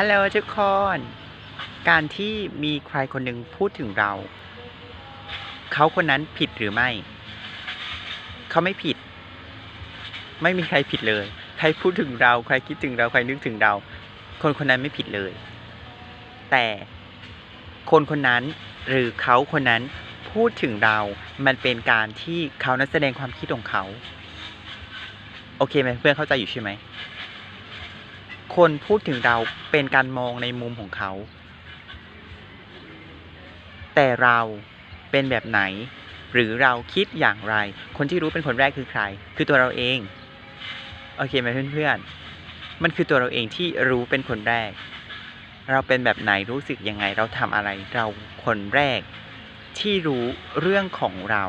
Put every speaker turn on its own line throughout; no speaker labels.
ฮัลโหลทุกคน การที่มีใครคนหนึ่งพูดถึงเรา เขาคนนั้นผิดหรือไม่ เขาไม่ผิด ไม่มีใครผิดเลย ใครพูดถึงเรา ใครคิดถึงเรา ใครนึกถึงเรา คนคนนั้นไม่ผิดเลย แต่คนคนนั้นหรือเขาคนนั้นพูดถึงเรา มันเป็นการที่เขานั้นแสดงความคิดของเขา โอเคไหมเพื่อนเข้าใจอยู่ใช่ไหม คนพูดถึงเราเป็นการมองในมุมของเขา แต่เราเป็นแบบไหน หรือเราคิดอย่างไร คนที่รู้เป็นคนแรกคือใคร คือตัวเราเอง โอเคไหมเพื่อนๆ มันคือตัวเราเองที่รู้เป็นคนแรก เราเป็นแบบไหนรู้สึกยังไง เราทำอะไรเราคนแรก ที่รู้เรื่องของเรา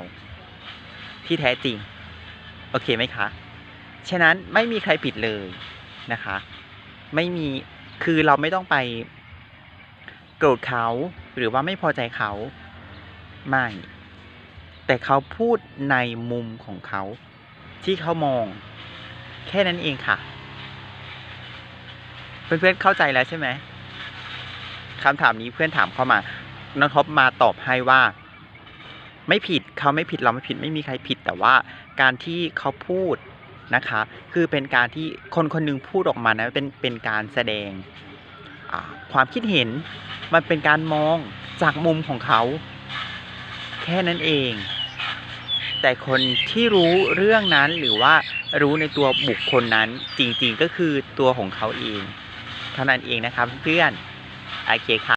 ที่แท้จริง โอเคไหมคะ ฉะนั้นไม่มีใครผิดเลยนะคะ ไม่มีคือเราไม่ต้องไปโกรธเขาหรือว่าไม่พอใจเขาไม่ แต่เขาพูดในมุมของเขา ที่เขามอง แค่นั้นเองค่ะ เพื่อนๆเข้าใจแล้วใช่ไหมคำถามนี้เพื่อนถามเข้ามาน้องท็อปมาตอบให้ว่า ไม่ผิดเขาไม่ผิดเราไม่ผิดไม่มีใครผิด แต่ว่าการที่เขาพูด นะคะ คือเป็นการที่คนคนหนึงพูดออกมานะเป็นเป็นการแสดงความคิดเห็นมันเป็นการมองจากมุมของเขา แค่นั้นเอง แต่คนที่รู้เรื่องนั้นหรือว่ารู้ในตัวบุคคลนั้นจริงๆก็คือตัวของเขาเอง เท่านั้นเองนะครับเพื่อนโอเคค่ะ